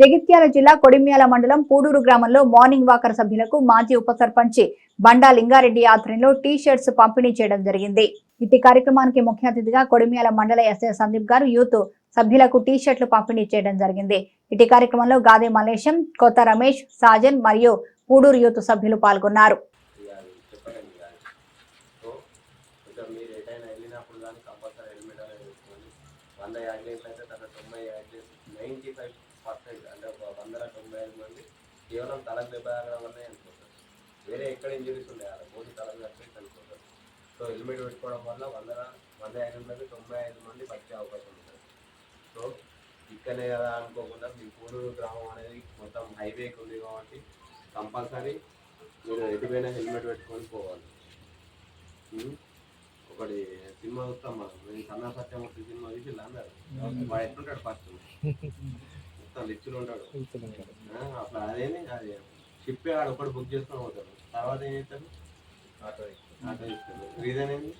జగిత్యాల జిల్లా కొడిమ్యాల మండలం పూడూరు గ్రామంలో మార్నింగ్ వాకర్ సభ్యులకు మాజీ ఉప సర్పంచి బండా లింగారెడ్డి ఆధ్వర్యంలో టీ షర్ట్స్ పంపిణీ చేయడం జరిగింది. ఇట్టి కార్యక్రమానికి ముఖ్య అతిథిగా కొడిమ్యాల మండల ఎస్ఐ సందీప్ గారు యూత్ సభ్యులకు టీ షర్ట్లు పంపిణీ చేయడం జరిగింది. ఇటు కార్యక్రమంలో గాదే మలేశం కొత్త రమేష్ సాజన్ మరియు పూడూరు యూత్ సభ్యులు పాల్గొన్నారు. వంద యాక్సిడెంట్లు అయితే తన తొంభై యాక్సిడెంట్స్ నైంటీ ఫైవ్ పర్సెంట్ అంటే ఒక వందల తొంభై ఐదు మంది కేవలం తలకు దెబ్బ తాగడం వల్లనే అనుకుంటారు. వేరే ఎక్కడ ఇంజరీస్ ఉన్నాయి అలా పోటీ తలకు తప్పేసి అనుకుంటారు. సో హెల్మెట్ పెట్టుకోవడం వల్ల వందల వంద యాక్సిడెంట్లకి తొంభై ఐదు మంది బతికే అవకాశం ఉంటుంది. సో ఇక్కడనే కదా అనుకోకుండా మీ పూడూరు గ్రామం అనేది మొత్తం హైవేకి ఉంది కాబట్టి కంపల్సరీ మీరు ఎటువైనా హెల్మెట్ పెట్టుకొని పోవాలి? ఒకటి సినిమా చూస్తాం మనం. నేను సన్నా సత్యమూర్తి సినిమా చూసి అన్నారు వాడు ఎట్లుంటాడు ఫస్ట్ లిచ్చులు ఉంటాడు. ఆ, అట్లా అదేని అది షిప్ ఆడ ఒకటి బుక్ చేసుకొని పోతాడు. తర్వాత ఏం చేస్తాడు? ఆటో ఇస్తాడు రీజన్ ఏంది?